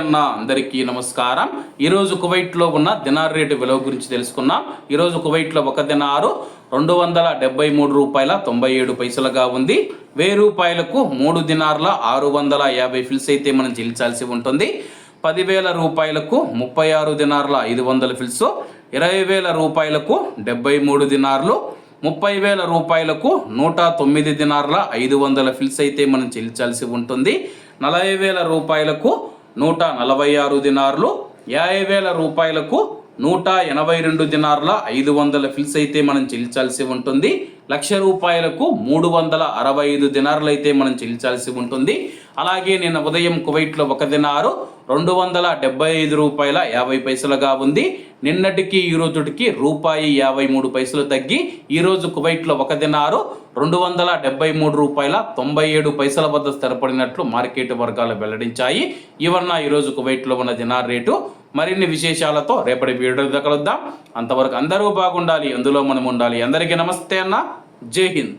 అన్న అందరికీ నమస్కారం. ఈరోజు కువైట్లో ఉన్న దినార్ రేటు విలువ గురించి తెలుసుకున్నాం ఈరోజు కువైట్లో ఒక దినారు రెండు వందల డెబ్బై మూడు రూపాయల తొంభై ఏడు పైసలుగా ఉంది. వెయ్యి రూపాయలకు మూడు దినార్ల ఆరు వందల యాభై ఫిల్స్ అయితే మనం చెల్లించాల్సి ఉంటుంది. పదివేల రూపాయలకు ముప్పై ఆరు దినార్ల ఐదు వందల ఫిల్స్ ఇరవై వేల రూపాయలకు డెబ్బై మూడు దినార్లు ముప్పై వేల రూపాయలకు నూట తొమ్మిది దినార్ల ఐదు వందల ఫిల్స్ అయితే మనం చెల్లించాల్సి ఉంటుంది. నలభై వేల రూపాయలకు నూట నలభై ఆరు దినార్లు యాభై వేల రూపాయలకు నూట ఎనభై రెండు దినార్ల ఐదు వందల ఫిల్స్ అయితే మనం చెల్లించాల్సి ఉంటుంది. లక్ష రూపాయలకు మూడు వందల అరవై ఐదు దినార్లు అయితే మనం చెల్లించాల్సి ఉంటుంది. అలాగే నిన్న ఉదయం కువైట్లో ఒక దినారు రెండు వందల డెబ్బై ఐదు రూపాయల యాభై పైసలుగా ఉంది. నిన్నటికి ఈ రోజుటికి రూపాయి యాభై మూడు పైసలు తగ్గి ఈరోజు కువైట్లో ఒక దినారు రెండు వందల డెబ్బై మూడు రూపాయల తొంభై ఏడు పైసల వద్ద స్థిరపడినట్లు మార్కెట్ వర్గాలు వెల్లడించాయి. ఇవన్న ఈరోజు కువైట్లో ఉన్న దినార్ రేటు. మరిన్ని విశేషాలతో రేపటి వీడియో కలుద్దాం. అంతవరకు అందరూ బాగుండాలి. అందులో మనం ఉండాలి అందరికీ నమస్తే అన్న. జై హింద్.